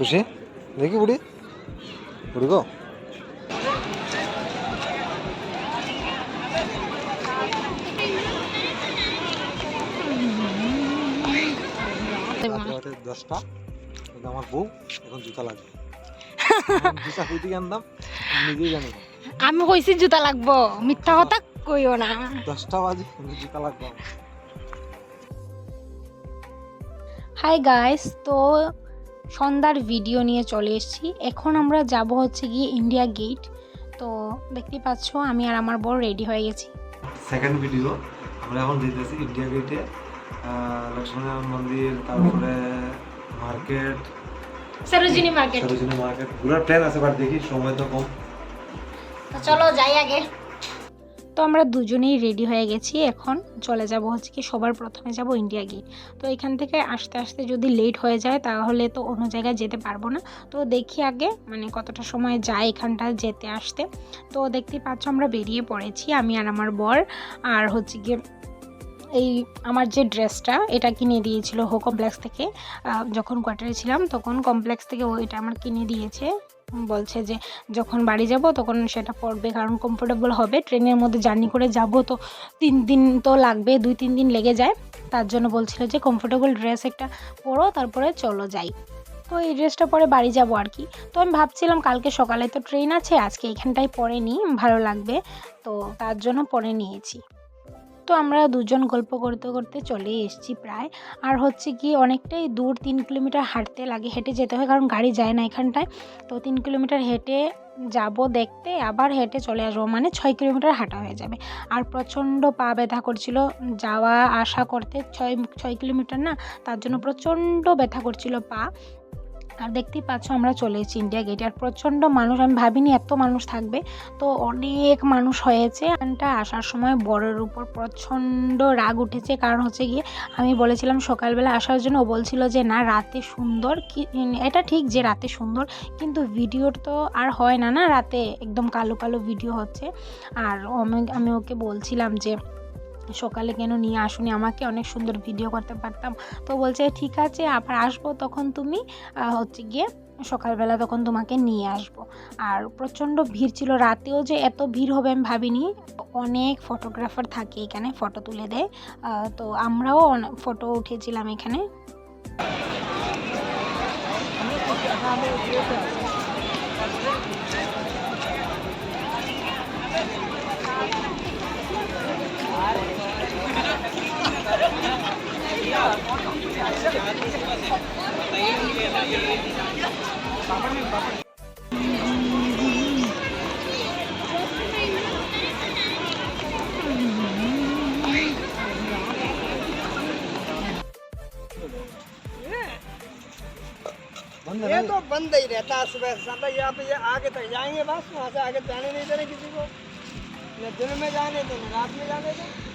খুশি? দেখি বুড়ি। বুড়ি গো। দশটা। আমার বউ এখন জুতা লাগবে। জুতা থেকে আনতাম নিজেই জানি আমি কইছি জুতা লাগবো মিথ্যা কথা কইও না। দশটা বাজে জুতা লাগবে। হাই গাইস তো সন্ধ্যার ভিডিও নিয়ে চলে এসেছি। এখন আমরা যাব হচ্ছে গিয়ে ইন্ডিয়া গেট তো দেখতে পাচ্ছ আমি আর আমার বড় রেডি হয়ে গেছি। সেকেন্ড ভিডিও আমরা এখন যেতেছি ইন্ডিয়া গেটে লক্ষ্মীনারায়ণ মন্দির তারপরে market Sarojini market Sarojini market ঘোরার প্ল্যান আছে বাট দেখি সময় তো কম। তো চলো যাই আগে। তো আমরা দুজনেই রেডি হয়ে গেছি এখন। চলে যাব হচ্ছে কি সবার প্রথমে যাব ইন্ডিয়া গেট তো এখান থেকে আসতে আসতে যদি লেট হয়ে যায় তাহলে তো অন্য জায়গায় যেতে পারব না। তো দেখি আগে মানে কতটা সময় যায় এখানটা যেতে আসতে। তো দেখতেই পাচ্ছ আমরা বেরিয়ে পড়েছি আমি আর আমার বর। আর হচ্ছে গিয়ে এই আমার যে ড্রেসটা, এটা কিনে দিয়েছিল হো কমপ্লেক্স থেকে। যখন কোয়ার্টারে ছিলাম, তখন কমপ্লেক্স থেকে ও এটা আমার কিনে দিয়েছে। বলছে যে, যখন বাড়ি যাব, তখন সেটা পড়বে কারণ কমফোর্টেবল হবে। ট্রেনের মধ্যে জার্নি করে যাব তো তিন দিন তো লাগবে, দুই, তিন দিন লেগে যায়। তার জন্য বলছিল যে কমফোর্টেবল ড্রেস একটা পরো, তারপরে চলো যাই। তো এই ড্রেসটা পরে বাড়ি যাব আর কি। তো আমি ভাবছিলাম, কালকে সকালে তো ট্রেন আছে, আজকে এখানটায় পরে নিই ভালো লাগবে। তো তার জন্য পরে নিয়েছি। তো আমরা দুজন গল্প করতে করতে চলে এসেছি প্রায়। আর হচ্ছে কি অনেকটাই দূর, তিন কিলোমিটার হাঁটতে লাগে, হেঁটে যেতে হয়, কারণ গাড়ি যায় না এখানটায়। তো তিন কিলোমিটার হেঁটে যাব দেখতে, আবার হেঁটে চলে আসব মানে ছয় কিলোমিটার হাঁটা হয়ে যাবে। আর প্রচণ্ড পা ব্যথা করছিল, যাওয়া, আসা করতে ছয় ছয় কিলোমিটার না, তার জন্য প্রচণ্ড ব্যথা করছিল পা। আর দেখতেই পাচ্ছ আমরা চলে এসেছি ইন্ডিয়া গেটে আর প্রচণ্ড মানুষ, আমি ভাবিনি এত মানুষ থাকবে। তো অনেক মানুষ হয়েছে। এখানটা আসার সময় বরের উপর প্রচণ্ড রাগ উঠেছে। কারণ হচ্ছে গিয়ে আমি বলেছিলাম সকালবেলা আসার জন্য। ও বলছিল যে, না, রাতে সুন্দর। কি, এটা ঠিক যে রাতে সুন্দর। কিন্তু ভিডিওর তো আর হয় না না? রাতে একদম কালো কালো ভিডিও হচ্ছে। আর আমি- আমি ওকে বলছিলাম যে সকালে কেন নিয়ে আসুনি? আমাকে অনেক সুন্দর ভিডিও করতে পারতাম। তো বলছে, ঠিক আছে, আবার আসব তখন তুমি হচ্ছে গিয়ে সকালবেলা তখন তোমাকে নিয়ে আসব। আর প্রচণ্ড ভিড় ছিল। রাতেও যে এত ভিড় হবে আমি ভাবিনি। অনেক ফটোগ্রাফার থাকে এখানে ফটো তুলে দেয়। তো আমরাও ফটো উঠেছিলাম এখানে। ये तो बंद ही रहता है सुबह से यहाँ पे ये आगे तक जाएँगे बस वहाँ से आगे जाने नहीं देना किसी को। न दिन में जाने दो न रात में जाने दो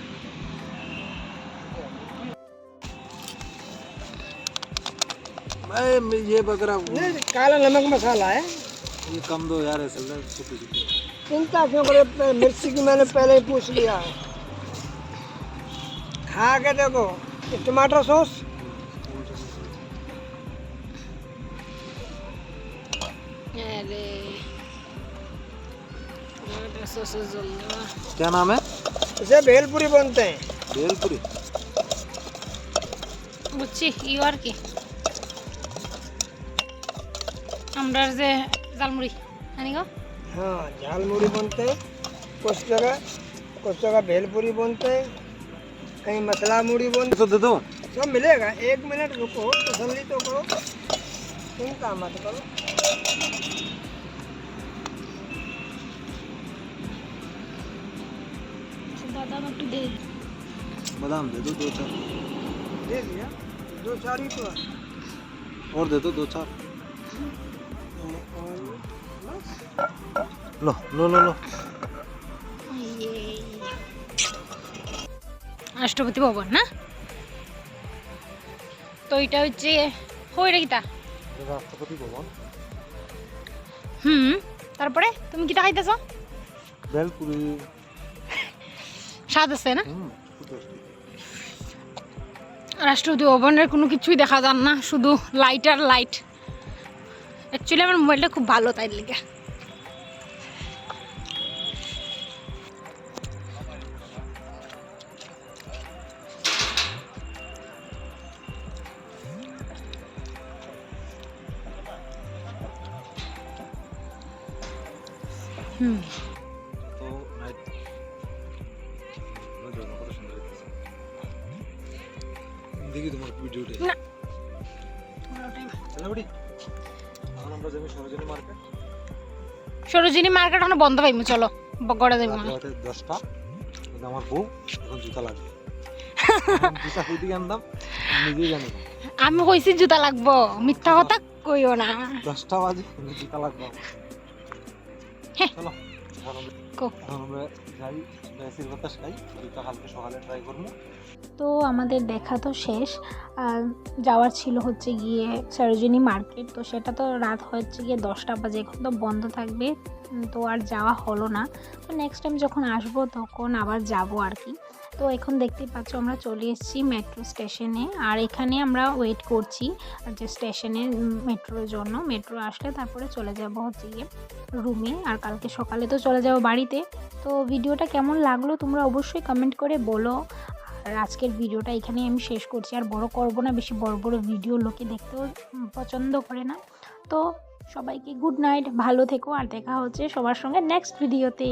मैं ये बकरा नहीं काला नमक मसाला है। ये कम दो यार छुपी छुपी चिंता क्यों करे मिर्ची की मैंने पहले ही पूछ लिया। खा के देखो टमाटर सॉस। अरे क्या नाम है? इसे भेलपुरी बनते हैं। भेलपुरी। मुच्छी की और की। আমরা যে জালমুড়ি আনি গো हाँ झालमुड़ी बनते हैं कुछ जगह कुछ जगह भेलपुरी बनते हैं कहीं मसला मुड़ी बनते तो दे दो सब मिलेगा एक मिनट रुको तसल्ली तो करो चिंता मत करो দাদা একটু দে बादाम दे दो दो चार दे दिया दो चार ही तो है। और दे दो दो चार Loh, loh, loh, loh. রাষ্ট্রপতি ভবন না? তো এটা হচ্ছে হইরে কিতা রাষ্ট্রপতি ভবন। হুম তারপরে তুমি কিটা খাইতেছ বেলপুরি স্বাদ আছে না? রাষ্ট্রপতি ভবনের কোনো কিছুই দেখা যান না শুধু লাইট আর লাইট অ্যাকচুয়ালি আমার মোবাইলটা খুব ভালো তাই লেগে হুম। দেখি তোমার ভিডিওটা না। আমরা যাব সরোজিনী মার্কেট? সরোজিনী মার্কেট এখন বন্ধ পাইমু চলো। গড়ে দেবো। দশটা আমার বউ এখন জুতা লাগবে। জুতা কই থেকে আনতাম আমি নিজেই জানি আমি কইছি জুতা লাগবো মিথ্যা কথা কইও না। দশটা বাজে জুতা লাগবে। হ্যাঁ। চলো এখন আমরা- কো। আমরা যাই ব্যাসির বাতাস খাই জুতা কালকে সকালে ট্রাই করব। তো আমাদের দেখা তো শেষ। যাওয়ার ছিল হচ্ছে গিয়ে সরোজিনী মার্কেট। তো সেটা তো রাত হচ্ছে গিয়ে দশটা বাজে, এখন তো বন্ধ থাকবে। তো আর যাওয়া হলো না। তো নেক্সট টাইম যখন আসব তখন আবার যাব আর কি। তো এখন দেখতেই পাচ্ছ আমরা চলে এসেছি মেট্রো স্টেশনে আর এখানে আমরা ওয়েট করছি যে স্টেশনে মেট্রোর জন্য। মেট্রো আসলে তারপরে চলে যাব হচ্ছে গিয়ে রুমে আর কালকে সকালে তো চলে যাব বাড়িতে। তো ভিডিওটা কেমন লাগল তোমরা অবশ্যই কমেন্ট করে বলো। আর আজকের ভিডিওটা এখানে আমি শেষ করছি। আর বড় করব না, বেশি বড় বড় ভিডিও লোকে দেখতেও পছন্দ করে না। তো সবাইকে গুড নাইট ভালো থেকো, আর দেখা হচ্ছে সবার সঙ্গে নেক্সট ভিডিওতে